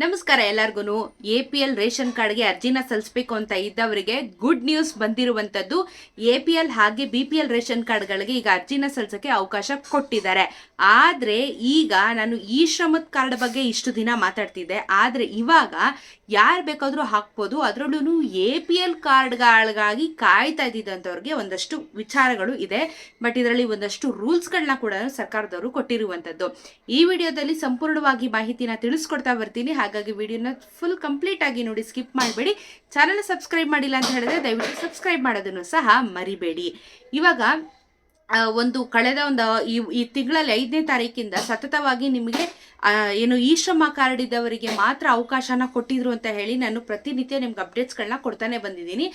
ನಮಸ್ಕಾರ ಎಲ್ಲರಿಗೂ A P L ration ಕಾರ್ಡ್ಗೆ ಅರ್ಜಿನ ಸಲ್ಲಿಸಬೇಕು ಅಂತ ಇದ್ದವರಿಗೆ ಗುಡ್ ನ್ಯೂಸ್ ಬಂದಿರುವಂಥದ್ದು. ಎ ಪಿ ಎಲ್ ಹಾಗೆ ಬಿ ಪಿ ಎಲ್ ರೇಷನ್ ಕಾರ್ಡ್ಗಳಿಗೆ ಈಗ ಅರ್ಜಿನ ಸಲ್ಲಿಸೋಕ್ಕೆ ಅವಕಾಶ ಕೊಟ್ಟಿದ್ದಾರೆ. ಆದರೆ ಈಗ ನಾನು ಈ ಶ್ರಮದ ಕಾರ್ಡ್ ಬಗ್ಗೆ ಇಷ್ಟು ದಿನ ಮಾತಾಡ್ತಿದ್ದೆ. ಆದರೆ ಇವಾಗ ಯಾರು ಬೇಕಾದರೂ ಹಾಕ್ಬೋದು. ಅದರಲ್ಲೂ ಎ ಪಿ ಎಲ್ ಕಾರ್ಡ್ಗಳಿಗಾಗಿ ಕಾಯ್ತಾ ಇದ್ದಿದ್ದಂಥವ್ರಿಗೆ ಒಂದಷ್ಟು ವಿಚಾರಗಳು ಇದೆ. ಬಟ್ ಇದರಲ್ಲಿ ಒಂದಷ್ಟು ರೂಲ್ಸ್ಗಳನ್ನ ಕೂಡ ಸರ್ಕಾರದವರು ಕೊಟ್ಟಿರುವಂಥದ್ದು. ಈ ವಿಡಿಯೋದಲ್ಲಿ ಸಂಪೂರ್ಣವಾಗಿ ಮಾಹಿತಿನ ತಿಳಿಸ್ಕೊಡ್ತಾ ಬರ್ತೀನಿ. ಹಾಗಾಗಿ ವಿಡಿಯೋನ ಫುಲ್ ಕಂಪ್ಲೀಟ್ ಆಗಿ ನೋಡಿ ಸ್ಕಿಪ್ ಮಾಡಬೇಡಿ. ಚಾನಲ್ ಸಬ್ಸ್ಕ್ರೈಬ್ ಮಾಡಿಲ್ಲ ಅಂತ ಹೇಳಿದ್ರೆ ದಯವಿಟ್ಟು ಸಬ್ಸ್ಕ್ರೈಬ್ ಮಾಡೋದನ್ನು ಸಹ ಮರಿಬೇಡಿ. ಇವಾಗ ಒಂದು ಕಳೆದ ಒಂದು, ಈ ಈ ತಿಂಗಳಲ್ಲಿ ಐದನೇ ತಾರೀಕಿಂದ ಸತತವಾಗಿ ನಿಮಗೆ ಏನು ಈ ಶ್ರಮ ಕಾರ್ಡ್ ಇದ್ದವರಿಗೆ ಮಾತ್ರ ಅವಕಾಶನ ಕೊಟ್ಟಿದ್ರು ಅಂತ ಹೇಳಿ ನಾನು ಪ್ರತಿನಿತ್ಯ ನಿಮ್ಗೆ ಅಪ್ಡೇಟ್ಸ್ಗಳನ್ನ ಕೊಡ್ತಾನೆ ಬಂದಿದ್ದೀನಿ.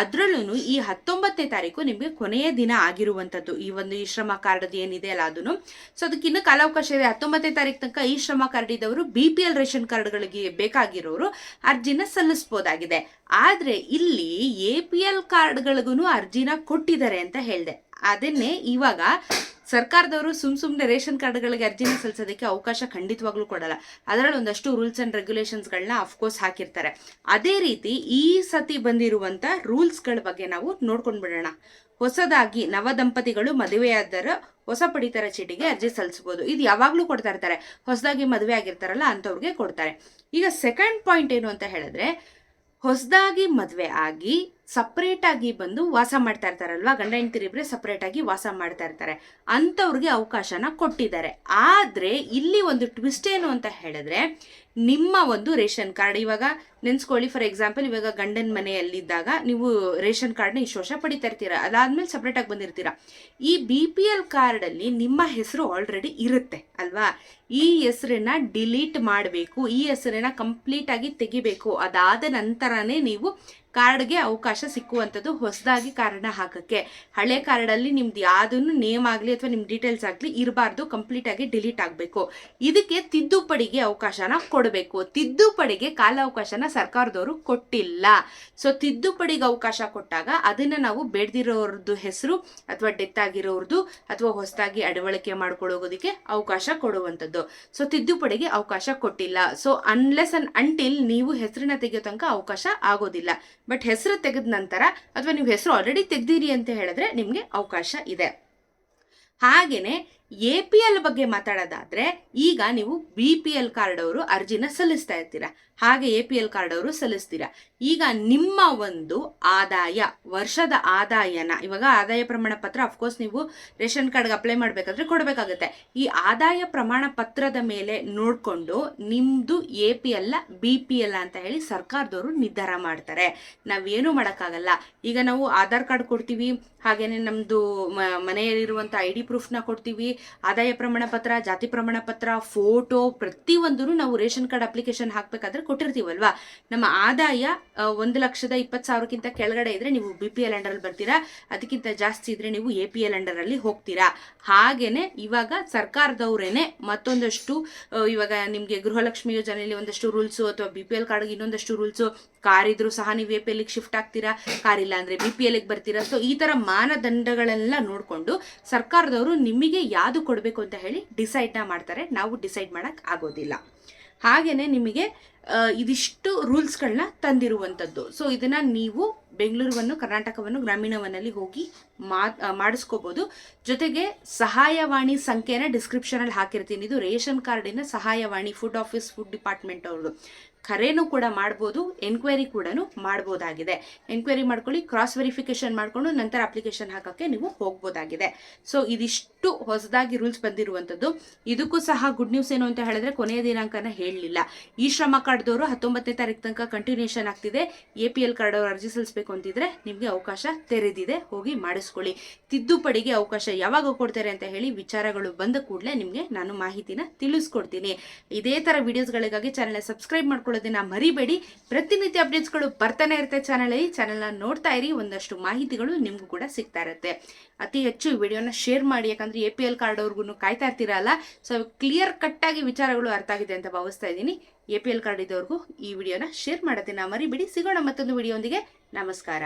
ಅದರಲ್ಲೂ ಈ ಹತ್ತೊಂಬತ್ತನೇ ತಾರೀಕು ನಿಮಗೆ ಕೊನೆಯ ದಿನ ಆಗಿರುವಂಥದ್ದು, ಈ ಒಂದು ಈ ಶ್ರಮ ಕಾರ್ಡ್ ಏನಿದೆ ಅಲ್ಲ ಅದನ್ನು ಸೊ ಅದಕ್ಕೆ ಇನ್ನೂ ಕಾಲಾವಕಾಶ ಇದೆ. ಹತ್ತೊಂಬತ್ತನೇ ತಾರೀಕು ತನಕ ಈ ಶ್ರಮ ಕಾರ್ಡ್ ಇದ್ದವರು ಬಿ ಪಿ ಎಲ್ ರೇಷನ್ ಕಾರ್ಡ್ಗಳಿಗೆ ಬೇಕಾಗಿರೋರು ಅರ್ಜಿನ ಸಲ್ಲಿಸ್ಬೋದಾಗಿದೆ. ಆದರೆ ಇಲ್ಲಿ ಎ ಪಿ ಎಲ್ ಕಾರ್ಡ್ಗಳಿಗೂ ಅರ್ಜಿನ ಕೊಟ್ಟಿದ್ದಾರೆ ಅಂತ ಹೇಳಿದೆ. ಅದನ್ನೇ ಇವಾಗ ಸರ್ಕಾರದವರು ಸುಮ್ ಸುಮ್ಮನೆ ರೇಷನ್ ಕಾರ್ಡ್ಗಳಿಗೆ ಅರ್ಜಿನ ಸಲ್ಲಿಸೋದಕ್ಕೆ ಅವಕಾಶ ಖಂಡಿತವಾಗ್ಲೂ ಕೊಡಲ್ಲ. ಅದರಲ್ಲಿ ಒಂದಷ್ಟು ರೂಲ್ಸ್ ಅಂಡ್ ರೆಗ್ಯುಲೇಷನ್ಸ್ಗಳನ್ನ ಅಫ್ಕೋರ್ಸ್ ಹಾಕಿರ್ತಾರೆ. ಅದೇ ರೀತಿ ಈ ಸತಿ ಬಂದಿರುವಂತ ರೂಲ್ಸ್ಗಳ ಬಗ್ಗೆ ನಾವು ನೋಡ್ಕೊಂಡು ಬಿಡೋಣ. ಹೊಸದಾಗಿ ನವ ದಂಪತಿಗಳು ಮದುವೆಯಾದರ ಹೊಸ ಪಡಿತರ ಚೀಟಿಗೆ ಅರ್ಜಿ ಸಲ್ಲಿಸಬಹುದು. ಇದು ಯಾವಾಗಲೂ ಕೊಡ್ತಾ ಇರ್ತಾರೆ. ಹೊಸದಾಗಿ ಮದುವೆ ಆಗಿರ್ತಾರಲ್ಲ ಅಂಥವ್ರಿಗೆ ಕೊಡ್ತಾರೆ. ಈಗ ಸೆಕೆಂಡ್ ಪಾಯಿಂಟ್ ಏನು ಅಂತ ಹೇಳಿದ್ರೆ, ಹೊಸದಾಗಿ ಮದುವೆ ಆಗಿ ಸಪ್ರೇಟ್ ಆಗಿ ಬಂದು ವಾಸ ಮಾಡ್ತಾ ಇರ್ತಾರಲ್ವಾ? ಗಂಡ ಹೆಂಡತಿರಿಬ್ರೆ ಸಪ್ರೇಟ್ ಆಗಿ ವಾಸ ಮಾಡ್ತಾ ಇರ್ತಾರೆ. ಅಂಥವ್ರಿಗೆ ಅವಕಾಶನ ಕೊಟ್ಟಿದ್ದಾರೆ. ಆದ್ರೆ ಇಲ್ಲಿ ಒಂದು ಟ್ವಿಸ್ಟ್ ಏನು ಅಂತ ಹೇಳಿದ್ರೆ, ನಿಮ್ಮ ಒಂದು ರೇಷನ್ ಕಾರ್ಡ್ ಇವಾಗ ನೆನ್ಸ್ಕೊಳ್ಳಿ, ಫಾರ್ ಎಕ್ಸಾಂಪಲ್ ಇವಾಗ ಗಂಡನ ಮನೆಯಲ್ಲಿದ್ದಾಗ ನೀವು ರೇಷನ್ ಕಾರ್ಡ್ನ ಇಷ್ಟು ವರ್ಷ ಪಡಿತಾ ಇರ್ತೀರ? ಅದಾದ್ಮೇಲೆ ಸಪ್ರೇಟ್ ಆಗಿ ಬಂದಿರ್ತೀರಾ? ಈ ಬಿ ಪಿ ಎಲ್ ಕಾರ್ಡಲ್ಲಿ ನಿಮ್ಮ ಹೆಸರು ಆಲ್ರೆಡಿ ಇರುತ್ತೆ, ಅಲ್ವಾ? ಈ ಹೆಸರನ್ನ ಡಿಲೀಟ್ ಮಾಡಬೇಕು, ಈ ಹೆಸರನ್ನ ಕಂಪ್ಲೀಟ್ ಆಗಿ ತೆಗಿಬೇಕು. ಅದಾದ ನಂತರನೇ ನೀವು ಕಾರ್ಡ್ಗೆ ಅವಕಾಶ ಸಿಕ್ಕುವಂಥದ್ದು ಹೊಸದಾಗಿ ಕಾರ್ಡ್ನ ಹಾಕೋಕ್ಕೆ. ಹಳೆ ಕಾರ್ಡಲ್ಲಿ ನಿಮ್ದು ಯಾವುದನ್ನು ನೇಮ್ ಆಗಲಿ ಅಥವಾ ನಿಮ್ಮ ಡೀಟೇಲ್ಸ್ ಆಗಲಿ ಇರಬಾರ್ದು, ಕಂಪ್ಲೀಟಾಗಿ ಡಿಲೀಟ್ ಆಗಬೇಕು. ಇದಕ್ಕೆ ತಿದ್ದುಪಡಿಗೆ ಅವಕಾಶನ ಕೊಡಬೇಕು. ತಿದ್ದುಪಡಿಗೆ ಕಾಲಾವಕಾಶನ ಸರ್ಕಾರದವರು ಕೊಟ್ಟಿಲ್ಲ. ಸೊ ತಿದ್ದುಪಡಿಗೆ ಅವಕಾಶ ಕೊಟ್ಟಾಗ ಅದನ್ನು ನಾವು ಬೆಳೆದಿರೋರದ್ದು ಹೆಸರು ಅಥವಾ ಡೆತ್ ಆಗಿರೋರ್ದು ಅಥವಾ ಹೊಸದಾಗಿ ಅಡವಳಿಕೆ ಮಾಡ್ಕೊಳ್ಳೋಗೋದಕ್ಕೆ ಅವಕಾಶ ಕೊಡುವಂಥದ್ದು. ಸೊ ತಿದ್ದುಪಡಿಗೆ ಅವಕಾಶ ಕೊಟ್ಟಿಲ್ಲ. ಸೊ ಅನ್ಲೆಸ್ ಅನ್ ಅಂಟಿಲ್ ನೀವು ಹೆಸರಿನ ತೆಗೆಯೋ ತನಕ ಅವಕಾಶ ಆಗೋದಿಲ್ಲ. ಬಟ್ ಹೆಸರು ತೆಗೆದ ನಂತರ ಅಥವಾ ನೀವು ಹೆಸರು ಆಲ್ರೆಡಿ ತೆಗ್ದಿರಿ ಅಂತ ಹೇಳಿದ್ರೆ ನಿಮಗೆ ಅವಕಾಶ ಇದೆ. ಹಾಗೇನೆ ಎ ಪಿ ಎಲ್ ಬಗ್ಗೆ ಮಾತಾಡೋದಾದರೆ, ಈಗ ನೀವು ಬಿ ಪಿ ಎಲ್ ಕಾರ್ಡ್ ಅವರು ಅರ್ಜಿನ ಸಲ್ಲಿಸ್ತಾ ಇರ್ತೀರಾ? ಹಾಗೆ ಎ ಪಿ ಎಲ್ ಕಾರ್ಡ್ ಅವರು ಸಲ್ಲಿಸ್ತೀರಾ? ಈಗ ನಿಮ್ಮ ಒಂದು ಆದಾಯ, ವರ್ಷದ ಆದಾಯನ, ಇವಾಗ ಆದಾಯ ಪ್ರಮಾಣ ಪತ್ರ ಅಫ್ಕೋರ್ಸ್ ನೀವು ರೇಷನ್ ಕಾರ್ಡ್ಗೆ ಅಪ್ಲೈ ಮಾಡಬೇಕಾದ್ರೆ ಕೊಡಬೇಕಾಗುತ್ತೆ. ಈ ಆದಾಯ ಪ್ರಮಾಣ ಪತ್ರದ ಮೇಲೆ ನೋಡಿಕೊಂಡು ನಿಮ್ಮದು A P L, B P L ಅಂತ ಹೇಳಿ ಸರ್ಕಾರದವರು ನಿರ್ಧಾರ ಮಾಡ್ತಾರೆ. ನಾವೇನು ಮಾಡೋಕ್ಕಾಗಲ್ಲ. ಈಗ ನಾವು ಆಧಾರ್ ಕಾರ್ಡ್ ಕೊಡ್ತೀವಿ ಹಾಗೆಯೇ ನಮ್ಮದು ಮನೆಯಲ್ಲಿರುವಂಥ ಐ ಡಿ ಪ್ರೂಫ್ನ ಕೊಡ್ತೀವಿ ಆದಾಯ ಪ್ರಮಾಣ ಪತ್ರ, ಜಾತಿ ಪ್ರಮಾಣ ಪತ್ರ ಫೋಟೋ ಪ್ರತಿಯೊಂದನ್ನು ನಾವು ರೇಷನ್ ಕಾರ್ಡ್ ಅಪ್ಲಿಕೇಶನ್ ಹಾಕಬೇಕಾದ್ರೆ ಕೊಟ್ಟಿರ್ತೀವಲ್ವಾ? ನಮ್ಮ ಆದಾಯ ಒಂದು ಲಕ್ಷದ ಇಪ್ಪತ್ತು ಸಾವಿರಕ್ಕಿಂತ ಕೆಳಗಡೆ ಇದ್ರೆ ನೀವು ಬಿ ಪಿ ಎಲ್ ಅಂಡರಲ್ಲಿ ಬರ್ತೀರಾ, ಅದಕ್ಕಿಂತ ಜಾಸ್ತಿ ಇದ್ರೆ ನೀವು ಎ ಪಿ ಎಲ್ ಅಂಡರಲ್ಲಿ ಹೋಗ್ತೀರಾ. ಹಾಗೇನೆ ಇವಾಗ ಸರ್ಕಾರದವರೇನೆ ಮತ್ತೊಂದಷ್ಟು ಇವಾಗ ನಿಮಗೆ ಗೃಹಲಕ್ಷ್ಮಿ ಯೋಜನೆಯಲ್ಲಿ ಒಂದಷ್ಟು ರೂಲ್ಸು ಅಥವಾ ಬಿ ಪಿ ಎಲ್ ಕಾರ್ಡ್ಗೆ ಇನ್ನೊಂದಷ್ಟು ರೂಲ್ಸು ಕಾರ್ ಇದ್ರೂ ಸಹ ನೀವು ಎ ಪಿ ಎಲ್ಗೆ ಶಿಫ್ಟ್ ಆಗ್ತೀರಾ, ಕಾರ್ ಇಲ್ಲ ಅಂದ್ರೆ ಬಿ ಪಿ ಎಲ್ಗೆ ಬರ್ತೀರಾ. ಸೊ ಈ ತರ ಮಾನದಂಡಗಳೆಲ್ಲ ನೋಡಿಕೊಂಡು ಸರ್ಕಾರದವರು ನಿಮಗೆ ಯಾವುದು ಕೊಡಬೇಕು ಅಂತ ಹೇಳಿ ಡಿಸೈಡ್ನ ಮಾಡ್ತಾರೆ. ನಾವು ಡಿಸೈಡ್ ಮಾಡೋಕ್ಕೆ ಆಗೋದಿಲ್ಲ. ಹಾಗೆಯೇ ನಿಮಗೆ ಇದಿಷ್ಟು ರೂಲ್ಸ್ಗಳನ್ನ ತಂದಿರುವಂಥದ್ದು ಸೊ ಇದನ್ನು ನೀವು ಬೆಂಗಳೂರನ್ನು ಕರ್ನಾಟಕವನ್ನು ಗ್ರಾಮೀಣವನ್ನಲ್ಲಿ ಹೋಗಿ ಮಾ ಆ, ಜೊತೆಗೆ ಸಹಾಯವಾಣಿ ಸಂಖ್ಯೆನ ಡಿಸ್ಕ್ರಿಪ್ಷನಲ್ಲಿ ಹಾಕಿರ್ತೀನಿ. ಇದು ರೇಷನ್ ಕಾರ್ಡಿನ ಸಹಾಯವಾಣಿ ಫುಡ್ ಆಫೀಸ್ ಫುಡ್ ಡಿಪಾರ್ಟ್ಮೆಂಟ್ ಅವ್ರದ್ದು. ಕರೆನೂ ಕೂಡ ಮಾಡ್ಬೋದು ಎನ್ಕ್ವೈರಿ ಕೂಡ ಮಾಡ್ಬೋದಾಗಿದೆ. ಎನ್ಕ್ವೈರಿ ಮಾಡ್ಕೊಳ್ಳಿ ಕ್ರಾಸ್ ವೆರಿಫಿಕೇಶನ್ ಮಾಡಿಕೊಂಡು ನಂತರ ಅಪ್ಲಿಕೇಶನ್ ಹಾಕೋಕ್ಕೆ ನೀವು ಹೋಗ್ಬೋದಾಗಿದೆ. ಸೊ ಇದಿಷ್ಟು ಹೊಸದಾಗಿ ರೂಲ್ಸ್ ಬಂದಿರುವಂಥದ್ದು. ಇದಕ್ಕೂ ಸಹ ಗುಡ್ ನ್ಯೂಸ್ ಏನು ಅಂತ ಹೇಳಿದ್ರೆ ಕೊನೆಯ ದಿನಾಂಕನ ಹೇಳಲಿಲ್ಲ. ಈ ಶ್ರಮ ಕಾರ್ಡ್ದವರು ಹತ್ತೊಂಬತ್ತನೇ ತಾರೀಕು ತನಕ ಕಂಟಿನ್ಯೂಷನ್ ಆಗ್ತಿದೆ. ಎ ಪಿ ಎಲ್ ಕಾರ್ಡ್ ಅವರು ಅರ್ಜಿ ಸಲ್ಲಿಸಬೇಕು ಅಂತಿದ್ರೆ ನಿಮಗೆ ಅವಕಾಶ ತೆರೆದಿದೆ, ಹೋಗಿ ಮಾಡಿಸ್ಕೊಳ್ಳಿ. ತಿದ್ದುಪಡಿಗೆ ಅವಕಾಶ ಯಾವಾಗ ಕೊಡ್ತಾರೆ ಅಂತ ಹೇಳಿ ವಿಚಾರಗಳು ಬಂದ ಕೂಡಲೇ ನಿಮಗೆ ನಾನು ಮಾಹಿತಿನ ತಿಳಿಸ್ಕೊಡ್ತೀನಿ. ಇದೇ ಥರ ವಿಡಿಯೋಸ್ಗಳಿಗಾಗಿ ಚಾನಲ್ನ ಸಬ್ಸ್ಕ್ರೈಬ್ ಮಾಡ್ಕೊಳ್ಳೋದನ್ನ ಮರಿಬೇಡಿ. ಪ್ರತಿನಿತ್ಯ ಅಪ್ಡೇಟ್ಸ್ಗಳು ಬರ್ತಾನೆ ಇರುತ್ತೆ ಚಾನಲಲ್ಲಿ. ಚಾನಲ್ನ ನೋಡ್ತಾ ಇರಿ. ಒಂದಷ್ಟು ಮಾಹಿತಿಗಳು ನಿಮಗೂ ಕೂಡ ಸಿಗ್ತಾ ಇರುತ್ತೆ. ಅತಿ ಹೆಚ್ಚು ಈ ವಿಡಿಯೋನ ಶೇರ್ ಮಾಡಿ. ಯಾಕಂದ್ರೆ ಎ ಪಿ ಎಲ್ ಕಾರ್ಡ್ ಅವ್ರಿಗೂ ಕಾಯ್ತಾ ಇರ್ತೀರಲ್ಲ. ಸೊ ಕ್ಲಿಯರ್ ಕಟ್ಟಾಗಿ ವಿಚಾರಗಳು ಅರ್ಥ ಆಗಿದೆ ಅಂತ ಭಾವಿಸ್ತಾ ಇದ್ದೀನಿ. ಎ ಪಿ ಎಲ್ ಕಾರ್ಡ್ ಇದ್ದವ್ರಿಗೂ ಈ ವಿಡಿಯೋನ ಶೇರ್ ಮಾಡೋದನ್ನ ಮರಿಬೇಡಿ. ಸಿಗೋಣ ಮತ್ತೊಂದು ವಿಡಿಯೋಂದಿಗೆ ನಮಸ್ಕಾರ.